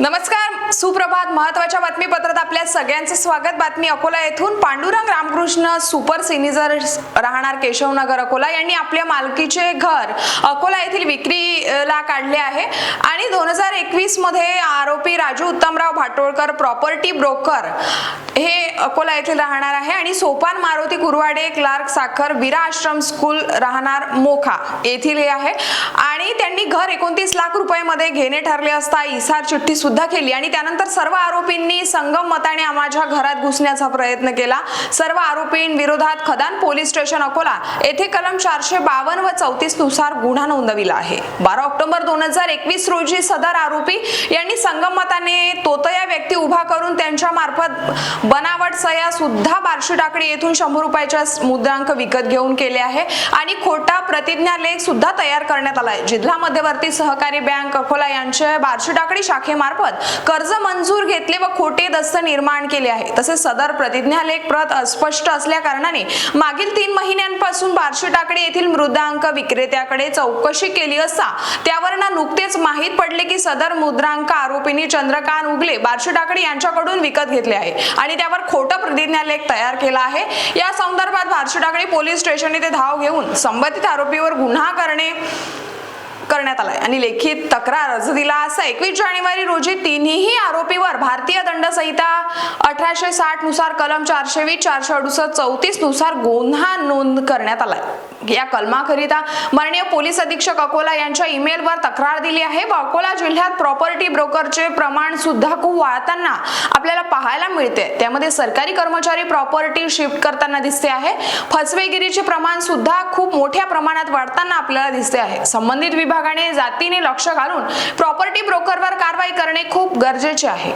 नमस्कार सुप्रभात. महत्त्वाच्या बातमीपत्रात आपल्या सगळ्यांचं स्वागत. बातमी अकोला येथून पांडुरंग रामकृष्ण सुपर सिनिजर राहणार केशवनगर अकोला. यांनी आपल्या मालकीचे घर अकोला येथील विक्रीला काढले आहे. आणि दोन हजार एकवीसमध्ये आरोपी राजू उत्तमराव भाटोळकर प्रॉपर्टी ब्रोकर हे अकोला येथील राहणार आहे आणि सोपान मारुती कुरवाडे क्लार्क साखर विरा आश्रम स्कूल राहणार मोखा. येथील हे आहे. आणि त्यांनी घर एकोणतीस लाख रुपयामध्ये घेणे ठरले असता इसार चिठ्ठी सुद्धा केली. आणि त्यानंतर सर्व आरोपींनी संगम मताने माझ्या घरात घुसण्याचा प्रयत्न केला. सर्व आरोपींविरोधात खदान पोलीस स्टेशन अकोला येथे कलम चारशे बावन्न व चौतीसनुसार गुन्हा नोंदविला आहे. बारा ऑक्टोबर दोन हजार एकवीस रोजी सदर आरोपी यांनी संगम मताने तोतया व्यक्ती उभा करून त्यांच्या मार्फत બનાવટ बनावट सुद्धा बार्शी टाकडी येथून शंभर रुपयाच्या मुद्रांक विकत घेऊन केले आहे. आणि खोटा प्रतिज्ञालेख सुद्धा तयार करण्यात आलाय. जिल्हा मध्यवर्ती सहकारी बँक अकोला यांच्या बार्शी टाकडी शाखेमार्फत कर्ज मंजूर घेतले व खोटे दस्त निर्माण केले आहे. तसेच सदर प्रतिज्ञालेख प्रत अस्पष्ट असल्या कारणाने मागील तीन महिन्यांपासून बार्शी टाकडी येथील मृदांक विक्रेत्याकडे चौकशी केली असता त्यावरनं नुकतेच माहीत पडले की सदर मुद्रांक आरोपींनी चंद्रकांत उगले बार्शी टाकडी यांच्याकडून विकत घेतले आहे. आणि त्यावर खोटं प्रतिज्ञालेख तयार केला आहे. या संदर्भात बार्शी पोलीस स्टेशन येथे धाव घेऊन संबंधित आरोपीवर गुन्हा करणे करण्यात आलाय. आणि लेखी तक्रार अर्ज दिला असा एकवीस जानेवारी रोजी तिन्ही आरोपीवर भारतीय दंड संहिता अठराशे साठनुसार कलम चारशे वीस चारशे अडुसष्ट चौतीसनुसार गुन्हा नोंद करण्यात आलाय. या कलमाकरिता माननीय पोलीस अधीक्षक अकोला यांच्या ईमेलवर तक्रार दिली आहे. व अकोला जिल्ह्यात प्रॉपर्टी ब्रोकरचे प्रमाण सुद्धा खूप वाढताना आपल्याला पाहायला मिळते त्यामध्ये सरकारी कर्मचारी प्रॉपर्टी शिफ्ट करताना दिसते आहे. फसवेगिरीचे प्रमाण सुद्धा खूप मोठ्या प्रमाणात वाढताना आपल्याला दिसते आहे. संबंधित विभाग विभागाने जातीने लक्ष घालून प्रॉपर्टी ब्रोकरवर कारवाई करणे खूप गरजेचे आहे.